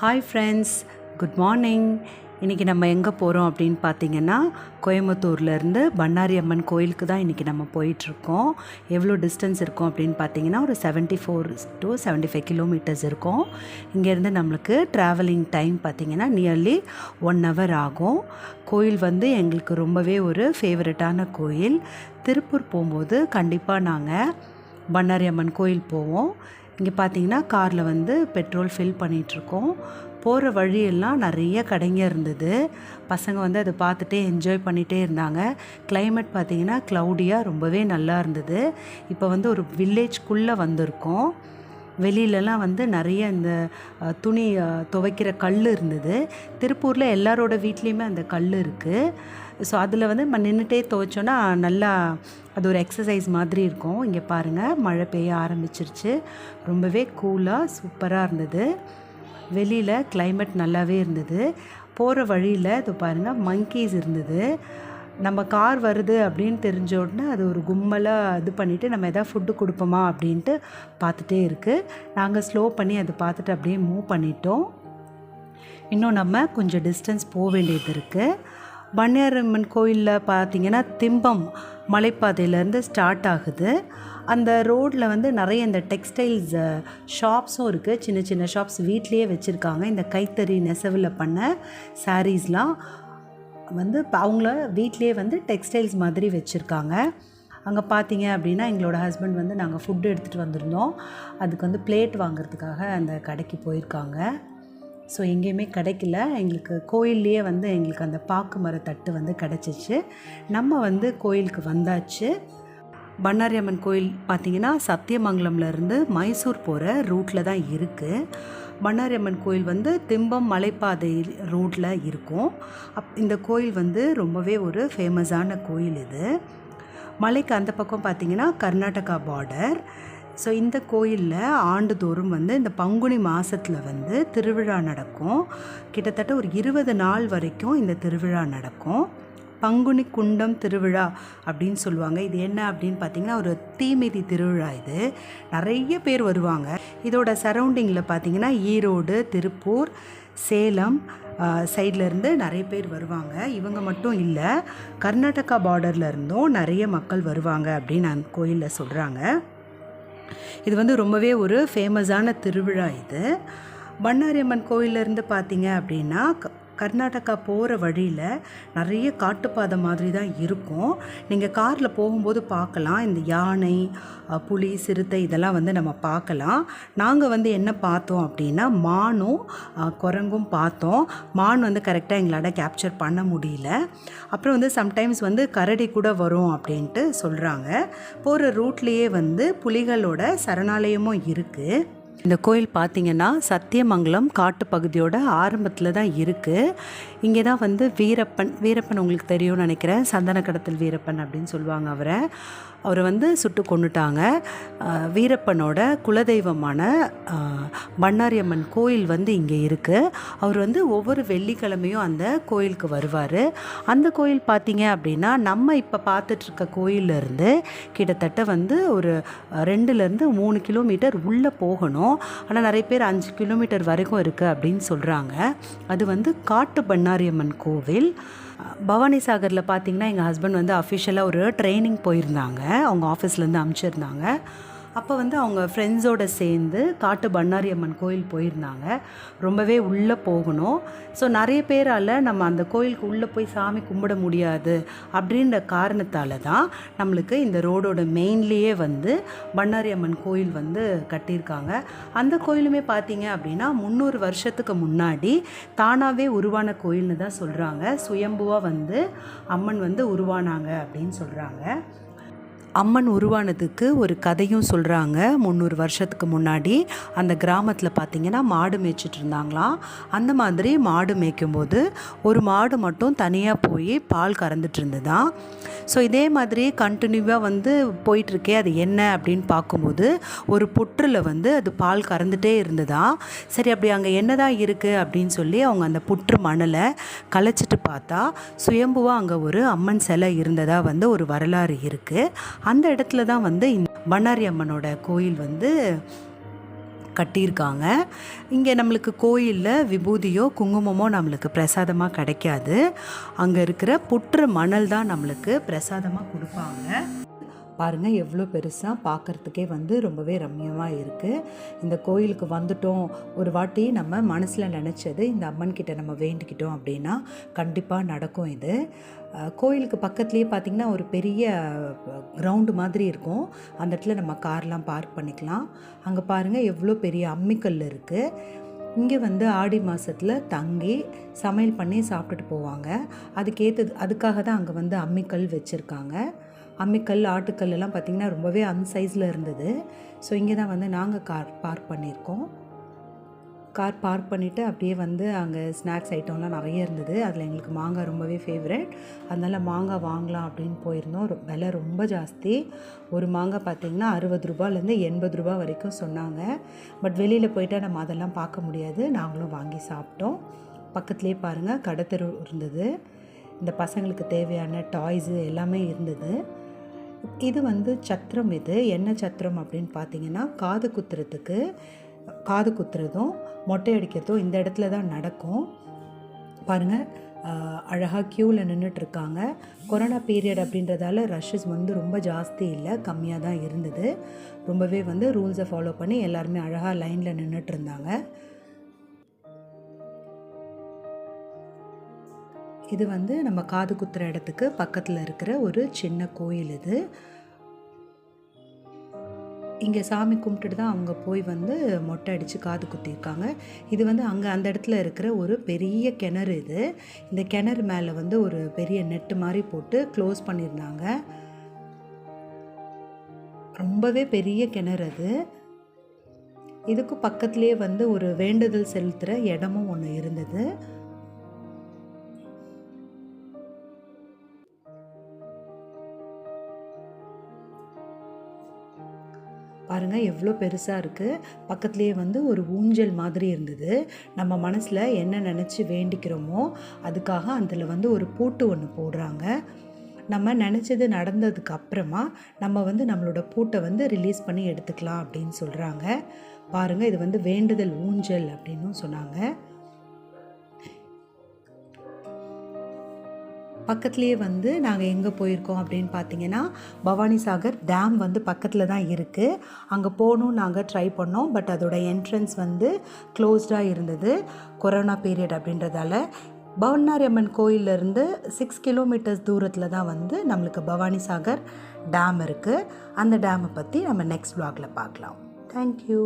Hi friends good morning இன்றைக்கி நம்ம எங்கே போகிறோம் அப்படின்னு பார்த்தீங்கன்னா கோயம்புத்தூர்லேருந்து பண்ணாரி அம்மன் கோயிலுக்கு தான் இன்றைக்கி நம்ம போயிட்டுருக்கோம். எவ்வளோ டிஸ்டன்ஸ் இருக்கும் அப்படின்னு பார்த்தீங்கன்னா ஒரு 74 four to seventy five kilometres இருக்கும். இங்கேருந்து நம்மளுக்கு ட்ராவலிங் டைம் பார்த்திங்கன்னா நியர்லி ஒன் ஹவர் ஆகும். கோயில் வந்து எங்களுக்கு ரொம்பவே ஒரு ஃபேவரட்டான கோயில். திருப்பூர் போகும்போது கண்டிப்பாக நாங்கள் பண்ணாரி அம்மன் கோயில் போவோம். இங்கே பார்த்தீங்கன்னா காரில் வந்து பெட்ரோல் ஃபில் பண்ணிகிட்ருக்கோம் போகிற வழியெல்லாம் நிறைய கடைங்க இருந்தது. பசங்க வந்து அதை பார்த்துட்டே என்ஜாய் பண்ணிகிட்டே இருந்தாங்க. கிளைமேட் பார்த்திங்கன்னா க்ளவுடியாக ரொம்பவே நல்லா இருந்தது. இப்போ வந்து ஒரு வில்லேஜ்குள்ளே வந்திருக்கோம். வெளியிலலாம் வந்து நிறைய இந்த துணி துவைக்கிற கல் இருந்தது. திருப்பூரில் எல்லாரோட வீட்லேயுமே அந்த கல் இருக்குது ஸோ அதில் வந்து நம்ம நின்றுட்டே துவைச்சோன்னா நல்லா அது ஒரு எக்ஸசைஸ் மாதிரி இருக்கும். இங்கே பாருங்கள் மழை பெய்ய ஆரம்பிச்சிருச்சு. ரொம்பவே கூலாக சூப்பராக இருந்தது. வெளியில் கிளைமேட் நல்லாவே இருந்தது. போகிற வழியில் இது பாருங்கள் மங்கீஸ் இருந்தது. நம்ம கார் வருது அப்படின்னு தெரிஞ்ச உடனே அது ஒரு கும்மலாக இது பண்ணிவிட்டு நம்ம எதாவது ஃபுட்டு கொடுப்போமா அப்படின்ட்டு பார்த்துட்டே இருக்குது நாங்கள் ஸ்லோ பண்ணி அதை பார்த்துட்டு அப்படியே மூவ் பண்ணிட்டோம். இன்னும் நம்ம கொஞ்சம் டிஸ்டன்ஸ் போக வேண்டியது இருக்குது பன்னியாரம்மன் கோயிலில் பார்த்தீங்கன்னா திம்பம் மலைப்பாதையிலேருந்து ஸ்டார்ட் ஆகுது. அந்த ரோட்டில் வந்து நிறைய இந்த டெக்ஸ்டைல்ஸ் ஷாப்ஸும் இருக்குது சின்ன சின்ன ஷாப்ஸ் வீட்லேயே வச்சுருக்காங்க. இந்த கைத்தறி நெசவில் பண்ண சாரீஸ்லாம் வந்து அவங்கள வீட்லேயே வந்து டெக்ஸ்டைல்ஸ் மாதிரி வச்சுருக்காங்க. அங்கே பார்த்தீங்க அப்படின்னா எங்களோட ஹஸ்பண்ட் வந்து நாங்கள் ஃபுட்டு எடுத்துகிட்டு வந்திருந்தோம். அதுக்கு வந்து பிளேட் வாங்குறதுக்காக அந்த கடைக்கு போயிருக்காங்க. ஸோ எங்கேயுமே கிடைக்கல. எங்களுக்கு கோயில்லையே வந்து எங்களுக்கு அந்த பாக்கு மர தட்டு வந்து கிடச்சிச்சு. நம்ம வந்து கோயிலுக்கு வந்தாச்சு. பண்ணாரி அம்மன் கோயில் பார்த்தீங்கன்னா சத்தியமங்கலம்லேருந்து மைசூர் போகிற ரூட்டில் தான் இருக்குது பண்ணாரி அம்மன் கோயில் வந்து திம்பம் மலைப்பாதை ரூட்டில் இருக்கும். அப் இந்த கோயில் வந்து ரொம்பவே ஒரு ஃபேமஸான கோயில் இது. மலைக்கு அந்த பக்கம் பார்த்திங்கன்னா கர்நாடகா பார்டர் ஸோ இந்த கோயிலில் ஆண்டுதோறும் வந்து இந்த பங்குனி மாதத்தில் வந்து திருவிழா நடக்கும். கிட்டத்தட்ட ஒரு இருபது நாள் வரைக்கும் இந்த திருவிழா நடக்கும். பங்குனி குண்டம் திருவிழா அப்படின்னு சொல்லுவாங்க. இது என்ன அப்படின்னு பார்த்தீங்கன்னா ஒரு தீமிதி திருவிழா இது. நிறைய பேர் வருவாங்க. இதோட சரௌண்டிங்கில் பார்த்தீங்கன்னா ஈரோடு திருப்பூர் சேலம் சைடில் இருந்து நிறைய பேர் வருவாங்க. இவங்க மட்டும் இல்லை கர்நாடகா பார்டர்ல இருந்தும் நிறைய மக்கள் வருவாங்க அப்படின்னு அந்த கோயிலில் சொல்கிறாங்க இது வந்து ரொம்பவே ஒரு ஃபேமஸான திருவிழா இது. பண்ணாரியம்மன் கோயிலேருந்து பார்த்தீங்க அப்படின்னா கர்நாடகா போகிற வழியில் நிறைய காட்டுப்பாதை மாதிரி தான் இருக்கும். நீங்கள் காரில் போகும்போது பார்க்கலாம். இந்த யானை புலி சிறுத்தை இதெல்லாம் வந்து நம்ம பார்க்கலாம். நாங்கள் வந்து என்ன பார்த்தோம் அப்படின்னா மானும் குரங்கும் பார்த்தோம். மான் வந்து கரெக்டாக எங்களால் கேப்சர் பண்ண முடியல. அப்புறம் வந்து சம்டைம்ஸ் வந்து கரடி கூட வரும் அப்படின்ட்டு சொல்கிறாங்க போகிற ரூட்லேயே வந்து புலிகளோட சரணாலயமும் இருக்குது இந்த கோயில் பார்த்தீங்கன்னா சத்தியமங்கலம் காட்டுப்பகுதியோட ஆரம்பத்தில் தான் இருக்குது இங்கே தான் வந்து வீரப்பன் வீரப்பன் உங்களுக்கு தெரியும்னு நினைக்கிறேன். சந்தன கடத்தல் வீரப்பன் அப்படின்னு சொல்லுவாங்க அவரை. அவரை வந்து சுட்டு கொண்டுட்டாங்க வீரப்பனோட குலதெய்வமான பண்ணாரியம்மன் கோயில் வந்து இங்கே இருக்குது அவர் வந்து ஒவ்வொரு வெள்ளிக்கிழமையும் அந்த கோயிலுக்கு வருவார். அந்த கோயில் பார்த்தீங்க அப்படின்னா நம்ம இப்போ பார்த்துட்ருக்க கோயிலேருந்து கிட்டத்தட்ட வந்து ஒரு ரெண்டுலேருந்து மூணு கிலோமீட்டர் உள்ளே போகணும். ஆனால் நிறைய பேர் அஞ்சு கிலோமீட்டர் வரைக்கும் இருக்குது அப்படின்னு சொல்கிறாங்க அது வந்து காட்டு பண்ணாரியம்மன் கோவில். பவானி சாகரில் பார்த்தீங்கன்னா எங்கள் ஹஸ்பண்ட் வந்து அஃபிஷியலாக ஒரு ட்ரைனிங் போயிருந்தாங்க. அவங்க ஆஃபீஸ்லேருந்து அனுப்பிச்சிருந்தாங்க அப்போ வந்து அவங்க ஃப்ரெண்ட்ஸோடு சேர்ந்து காட்டு பண்ணாரி அம்மன் கோயில் போயிருந்தாங்க. ரொம்பவே உள்ளே போகணும். ஸோ நிறைய பேரால் நம்ம அந்த கோயிலுக்கு உள்ளே போய் சாமி கும்பிட முடியாது அப்படின்ற காரணத்தால் தான் நம்மளுக்கு இந்த ரோடோட மெயின்லேயே வந்து பண்ணாரி அம்மன் கோயில் வந்து கட்டியிருக்காங்க. அந்த கோயிலுமே பார்த்தீங்க அப்படின்னா முந்நூறு வருஷத்துக்கு முன்னாடி தானாகவே உருவான கோயில்னு தான் சொல்கிறாங்க சுயம்புவாக வந்து அம்மன் வந்து உருவானாங்க அப்படின்னு சொல்கிறாங்க அம்மன் உருவானதுக்கு ஒரு கதையும் சொல்கிறாங்க முந்நூறு வருஷத்துக்கு முன்னாடி. அந்த கிராமத்தில் பார்த்தீங்கன்னா மாடு மேய்ச்சிட்டு இருந்தாங்களாம். அந்த மாதிரி மாடு மேய்க்கும்போது ஒரு மாடு மட்டும் தனியாக போய் பால் கறந்துட்டு இருந்ததாம் ஸோ இதே மாதிரி கண்டினியூவாக வந்து போயிட்டுருக்கே அது என்ன அப்படின்னு பார்க்கும்போது ஒரு புற்றில் வந்து அது பால் கறந்துட்டே இருந்ததா சரி அப்படி அங்கே என்னதான் இருக்குது அப்படின்னு சொல்லி அவங்க அந்த புற்று மணலை கலைச்சிட்டு பார்த்தா சுயம்புவாக அங்கே ஒரு அம்மன் சிலை இருந்ததாக வந்து ஒரு வரலாறு இருக்குது அந்த இடத்துல தான் வந்து இந்த பண்ணாரி அம்மனோட கோயில் வந்து கட்டியிருக்காங்க. இங்கே நம்மளுக்கு கோயிலில் விபூதியோ குங்குமமோ நம்மளுக்கு பிரசாதமாக கிடைக்காது. அங்கே இருக்கிற புற்று மணல் தான் நம்மளுக்கு பிரசாதமாக கொடுப்பாங்க. பாருங்கள் எவ்வளோ பெருசாக பார்க்குறதுக்கே வந்து ரொம்பவே ரம்யமாக இருக்குது இந்த கோயிலுக்கு வந்துட்டோம். ஒரு வாட்டி நம்ம மனசில் நினச்சது இந்த அம்மன் கிட்ட நம்ம வேண்டிக்கிட்டோம் அப்படின்னா கண்டிப்பாக நடக்கும் இது. கோயிலுக்கு பக்கத்துலேயே பார்த்திங்கன்னா ஒரு பெரிய கிரவுண்டு மாதிரி இருக்கும். அந்த இடத்துல நம்ம கார்லாம் பார்க் பண்ணிக்கலாம். அங்கே பாருங்கள் எவ்வளோ பெரிய அம்மிக்கல் இருக்குது இங்கே வந்து ஆடி மாதத்தில் தங்கி சமையல் பண்ணி சாப்பிட்டுட்டு போவாங்க. அதுக்கேற்றது அதுக்காக தான் அங்கே வந்து அம்மிக்கல் வச்சுருக்காங்க. அம்மிக்கல் ஆட்டுக்கல் எல்லாம் பார்த்திங்கன்னா ரொம்பவே அன்சைஸில் இருந்தது. ஸோ இங்கே தான் வந்து நாங்கள் கார் பார்க் பண்ணியிருக்கோம். கார் பார்க் பண்ணிவிட்டு அப்படியே வந்து அங்கே ஸ்நாக்ஸ் ஐட்டம்லாம் நிறைய இருந்தது. அதில் எங்களுக்கு மாங்காய் ரொம்பவே ஃபேவரட் அதனால் மாங்காய் வாங்கலாம் அப்படின்னு போயிருந்தோம். விலை ரொம்ப ஜாஸ்தி. ஒரு மாங்காய் பார்த்திங்கன்னா அறுபது ரூபாலேருந்து எண்பது ரூபா வரைக்கும் சொன்னாங்க. பட் வெளியில் போயிட்டா நம்ம அதெல்லாம் பார்க்க முடியாது. நாங்களும் வாங்கி சாப்பிட்டோம். பக்கத்துலேயே பாருங்கள் கடத்தெரு இருந்தது. இந்த பசங்களுக்கு தேவையான டாய்ஸு எல்லாமே இருந்தது. இது வந்து சத்திரம் இது. என்ன சத்திரம் அப்படின்னு பார்த்தீங்கன்னா காது குத்துறதுக்கு காது குத்துறதும் மொட்டை அடிக்கிறதும் இந்த இடத்துல தான் நடக்கும். பாருங்கள் அழகாக க்யூவில் நின்றுட்டுருக்காங்க கொரோனா பீரியட் அப்படின்றதால ரஷ்ஷஸ் வந்து ரொம்ப ஜாஸ்தி இல்லை கம்மியாக தான் இருந்தது. ரொம்பவே வந்து ரூல்ஸை ஃபாலோ பண்ணி எல்லாருமே அழகாக லைனில் நின்றுட்டு இருந்தாங்க இது வந்து நம்ம காது குத்துற இடத்துக்கு பக்கத்தில் இருக்கிற ஒரு சின்ன கோயில் இது. இங்கே சாமி கும்பிட்டுட்டு தான் அவங்க போய் வந்து மொட்டை அடித்து காது குத்திருக்காங்க இது வந்து அங்கே அந்த இடத்துல இருக்கிற ஒரு பெரிய கிணறு இது. இந்த கிணறு மேலே வந்து ஒரு பெரிய நெட்டு மாதிரி போட்டு க்ளோஸ் பண்ணியிருந்தாங்க. ரொம்பவே பெரிய கிணறு அது. இதுக்கு பக்கத்துலேயே வந்து ஒரு வேண்டுதல் செலுத்துகிற இடமும் ஒன்று இருந்தது. பாருங்கள் எவ்வளோ பெருசாக இருக்குது பக்கத்துலேயே வந்து ஒரு ஊஞ்சல் மாதிரி இருந்தது. நம்ம மனசில் என்ன நினச்சி வேண்டிக்கிறோமோ அதுக்காக அதில் வந்து ஒரு பூட்டு ஒன்று போடுறாங்க. நம்ம நினச்சது நடந்ததுக்கு அப்புறமா நம்ம வந்து நம்மளோட பூட்டை வந்து ரிலீஸ் பண்ணி எடுத்துக்கலாம் அப்படின்னு சொல்கிறாங்க பாருங்கள் இது வந்து வேண்டுதல் ஊஞ்சல் அப்படின்னும் சொன்னாங்க. பக்கத்துலேயே வந்து நாங்கள் எங்கே போயிருக்கோம் அப்படின்னு பார்த்தீங்கன்னா பவானி சாகர் டேம் வந்து பக்கத்தில் தான் இருக்குது அங்கே போகணும் நாங்கள் ட்ரை பண்ணோம். பட் அதோட என்ட்ரன்ஸ் வந்து க்ளோஸ்டாக இருந்தது. கொரோனா பீரியட் அப்படின்றதால. பவனாரி அம்மன் கோயிலேருந்து சிக்ஸ் கிலோமீட்டர்ஸ் தூரத்தில் தான் வந்து நம்மளுக்கு பவானி சாகர் டேம் இருக்குது அந்த டேமை பற்றி நம்ம நெக்ஸ்ட் vlogல பார்க்கலாம் தேங்க்யூ